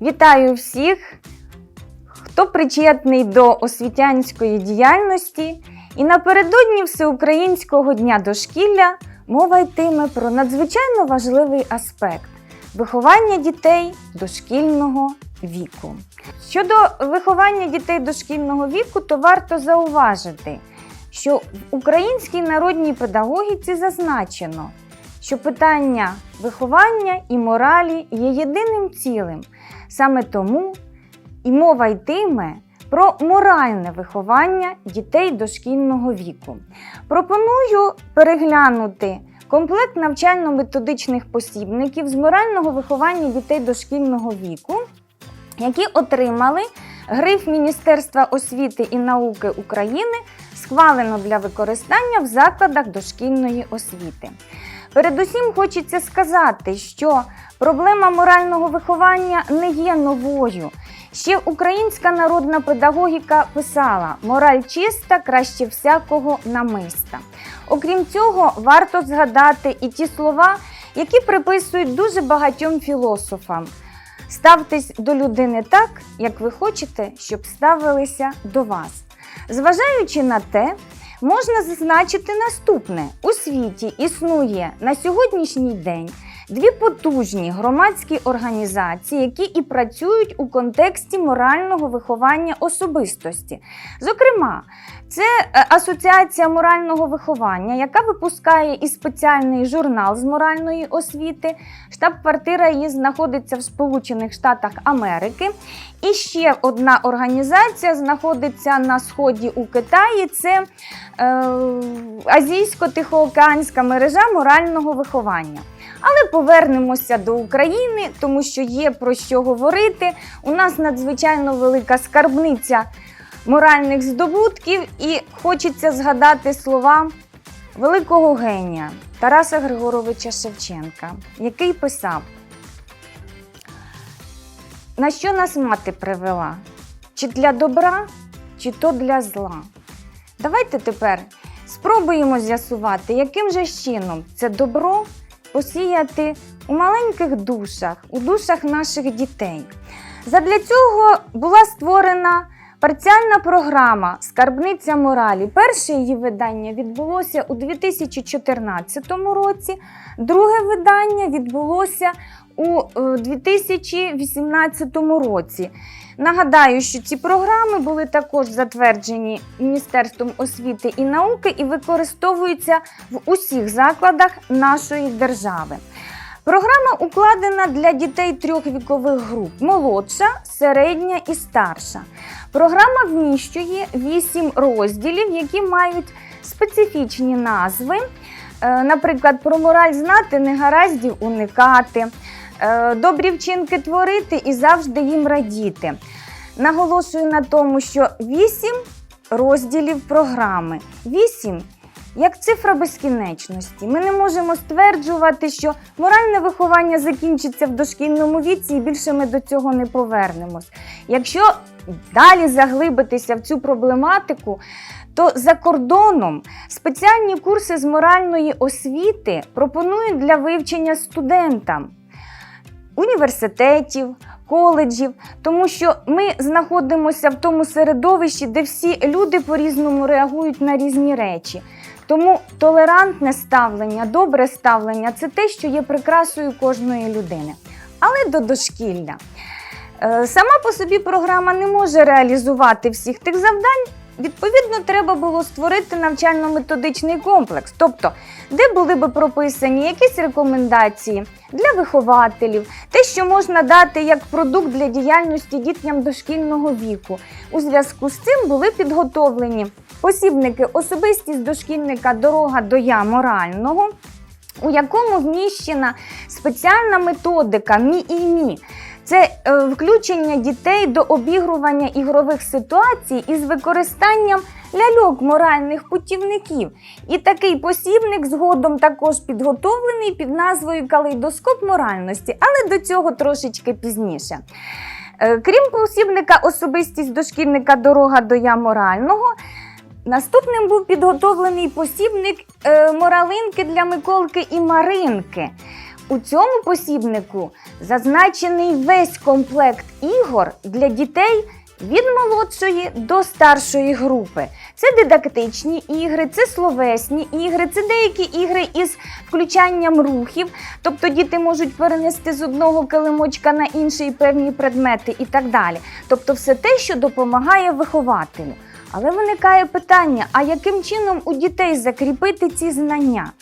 Вітаю всіх, хто причетний до освітянської діяльності. І напередодні Всеукраїнського дня дошкілля мова йтиме про надзвичайно важливий аспект виховання дітей дошкільного віку. Щодо виховання дітей дошкільного віку, то варто зауважити, що в українській народній педагогіці зазначено, що питання виховання і моралі є єдиним цілим. Саме тому і мова йтиме про моральне виховання дітей дошкільного віку. Пропоную переглянути комплект навчально-методичних посібників з морального виховання дітей дошкільного віку, які отримали гриф Міністерства освіти і науки України, схвалено для використання в закладах дошкільної освіти. Передусім хочеться сказати, що проблема морального виховання не є новою. Ще українська народна педагогіка писала: мораль чиста, краще всякого намиста. Окрім цього, варто згадати і ті слова, які приписують дуже багатьом філософам. Ставтесь до людини так, як ви хочете, щоб ставилися до вас. Зважаючи на те, можна зазначити наступне: у світі існує на сьогоднішній день дві потужні громадські організації, які і працюють у контексті морального виховання особистості. Зокрема, це е, Асоціація морального виховання, яка випускає і спеціальний журнал з моральної освіти. Штаб-квартира її знаходиться в Сполучених Штатах Америки. І ще одна організація знаходиться на сході у Китаї. Це е, Азійсько-Тихоокеанська мережа морального виховання. Але повернемося до України, тому що є про що говорити. У нас надзвичайно велика скарбниця моральних здобутків, і хочеться згадати слова великого генія Тараса Григоровича Шевченка, який писав: На що нас мати привела? Чи для добра, чи то для зла? Давайте тепер спробуємо з'ясувати, яким же чином це добро посіяти у маленьких душах, у душах наших дітей. Задля цього була створена парціальна програма Скарбниця моралі. Перше її видання відбулося у 2014 році, друге видання відбулося у е, 2018 році. Нагадаю, що ці програми були також затверджені Міністерством освіти і науки і використовуються в усіх закладах нашої держави. Програма укладена для дітей трьох вікових груп: молодша, середня і старша. Програма вміщує вісім розділів, які мають специфічні назви. Е, Наприклад, про мораль знати, негараздів уникати, е, добрі вчинки творити і завжди їм радіти. Наголошую на тому, що вісім розділів програми. Вісім як цифра безкінечності. Ми не можемо стверджувати, що моральне виховання закінчиться в дошкільному віці і більше ми до цього не повернемось. Якщо далі заглибитися в цю проблематику, то за кордоном спеціальні курси з моральної освіти пропонують для вивчення студентам університетів, коледжів, тому що ми знаходимося в тому середовищі, де всі люди по-різному реагують на різні речі. Тому толерантне ставлення, добре ставлення це те, що є прикрасою кожної людини. Але до дошкілля. Е, Сама по собі програма не може реалізувати всіх тих завдань. Відповідно, треба було створити навчально-методичний комплекс, тобто, де були би прописані якісь рекомендації для вихователів, те, що можна дати як продукт для діяльності дітям дошкільного віку. У зв'язку з цим були підготовлені посібники особистість дошкільника Дорога до я морального, у якому вміщена спеціальна методика мі і мі. Це е, включення дітей до обігрування ігрових ситуацій із використанням ляльок моральних путівників. І такий посібник згодом також підготовлений під назвою Калейдоскоп моральності, але до цього трошечки пізніше. Е, Крім посібника Особистість дошкільника Дорога до я морального. Наступним був підготовлений посібник е, моралинки для Миколки і Маринки. у цьому посібнику зазначений весь комплект ігор для дітей від молодшої до старшої групи. Це дидактичні ігри, це словесні ігри, це деякі ігри із включанням рухів. Тобто діти можуть перенести з одного килимочка на інший певні предмети і так далі. Тобто, все те, що допомагає вихователю. Але виникає питання: а яким чином у дітей закріпити ці знання?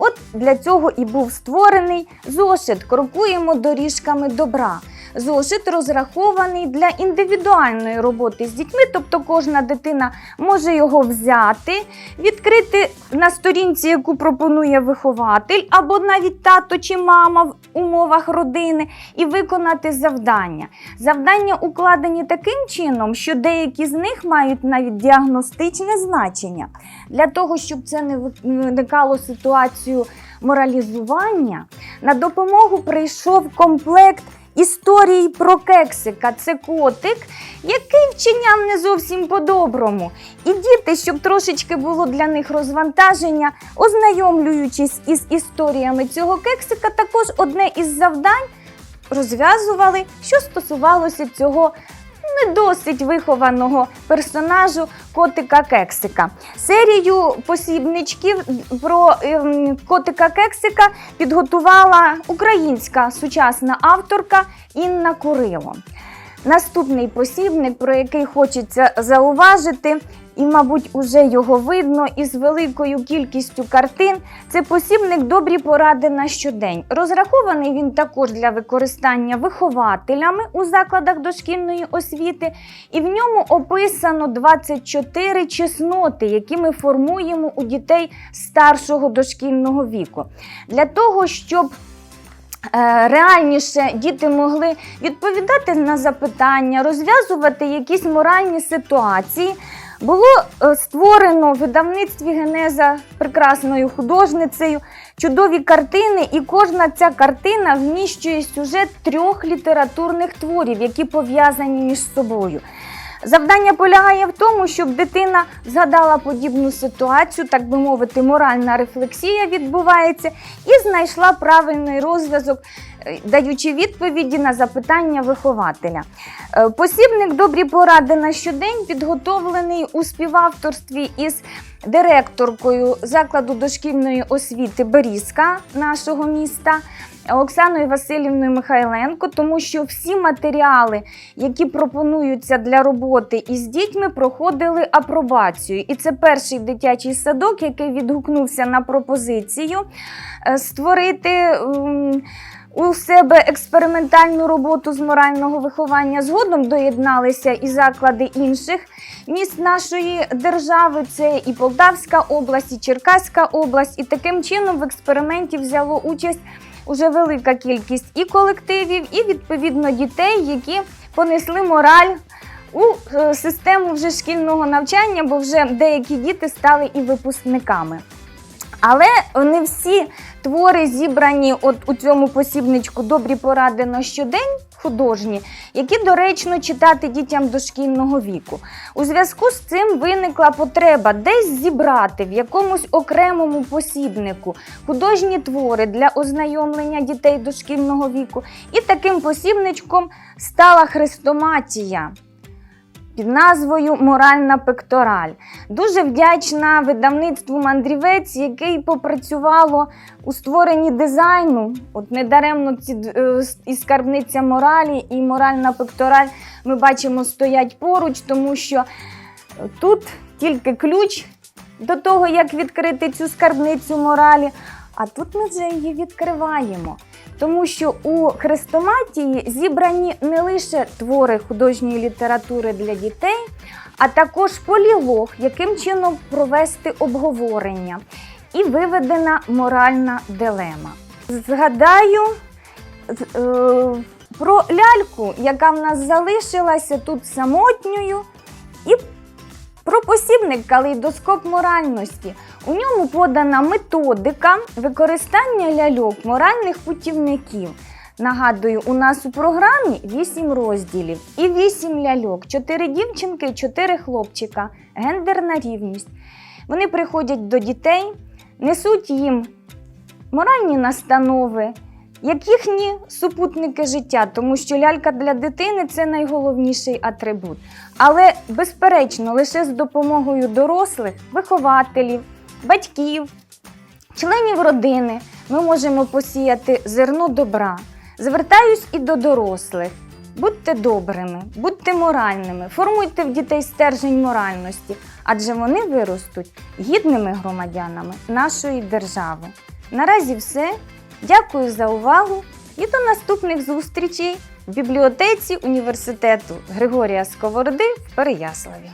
От для цього і був створений зошит Крокуємо доріжками добра. Зошит розрахований для індивідуальної роботи з дітьми, тобто кожна дитина може його взяти, відкрити на сторінці, яку пропонує вихователь, або навіть тато чи мама в умовах родини, і виконати завдання. Завдання укладені таким чином, що деякі з них мають навіть діагностичне значення. Для того, щоб це не виникало ситуацію моралізування, на допомогу прийшов комплект. Історії про кексика це котик, який вчиняв не зовсім по-доброму. І діти, щоб трошечки було для них розвантаження, ознайомлюючись із історіями цього кексика, також одне із завдань розв'язували, що стосувалося цього не досить вихованого персонажу котика Кексика. Серію посібничків про ем, котика Кексика підготувала українська сучасна авторка Інна Курило. Наступний посібник, про який хочеться зауважити, і, мабуть, уже його видно із великою кількістю картин. Це посібник добрі поради на щодень. Розрахований він також для використання вихователями у закладах дошкільної освіти, і в ньому описано 24 чесноти, які ми формуємо у дітей старшого дошкільного віку. Для того, щоб Е, Реальніше діти могли відповідати на запитання, розв'язувати якісь моральні ситуації. Було е, створено в видавництві Генеза прекрасною художницею чудові картини, і кожна ця картина вміщує сюжет трьох літературних творів, які пов'язані між собою. Завдання полягає в тому, щоб дитина згадала подібну ситуацію, так би мовити, моральна рефлексія відбувається, і знайшла правильний розв'язок, е, даючи відповіді на запитання вихователя. Е, Посібник добрі поради на щодень підготовлений у співавторстві із директоркою закладу дошкільної освіти Берізка нашого міста. Оксаною Васильівною Михайленко, тому що всі матеріали, які пропонуються для роботи із дітьми, проходили апробацію. І це перший дитячий садок, який відгукнувся на пропозицію е, створити. У себе експериментальну роботу з морального виховання згодом доєдналися і заклади інших міст нашої держави. Це і Полтавська область, і Черкаська область. І таким чином в експерименті взяло участь уже велика кількість і колективів, і відповідно дітей, які понесли мораль у е, систему вже шкільного навчання, бо вже деякі діти стали і випускниками. Але не всі твори зібрані от у цьому посібничку добрі поради на щодень художні, які доречно читати дітям дошкільного віку. У зв'язку з цим виникла потреба десь зібрати в якомусь окремому посібнику художні твори для ознайомлення дітей дошкільного віку. І таким посібничком стала хрестоматія під назвою Моральна пектораль. Дуже вдячна видавництву мандрівець, який попрацювало у створенні дизайну. От недаремно ці е, і скарбниця моралі, і моральна пектораль ми бачимо стоять поруч, тому що тут тільки ключ до того, як відкрити цю скарбницю моралі. А тут ми вже її відкриваємо. Тому що у хрестоматії зібрані не лише твори художньої літератури для дітей, а також полілог, яким чином провести обговорення, і виведена моральна дилема. Згадаю е, про ляльку, яка в нас залишилася тут самотньою, і про посібник калейдоскоп моральності. У ньому подана методика використання ляльок моральних путівників. Нагадую, у нас у програмі 8 розділів і 8 ляльок, 4 дівчинки, 4 хлопчика, гендерна рівність. Вони приходять до дітей, несуть їм моральні настанови, як їхні супутники життя, тому що лялька для дитини це найголовніший атрибут. Але, безперечно, лише з допомогою дорослих, вихователів, батьків, членів родини ми можемо посіяти зерно добра. Звертаюсь і до дорослих. Будьте добрими, будьте моральними, формуйте в дітей стержень моральності, адже вони виростуть гідними громадянами нашої держави. Наразі все. Дякую за увагу і до наступних зустрічей в бібліотеці університету Григорія Сковороди в Переяславі.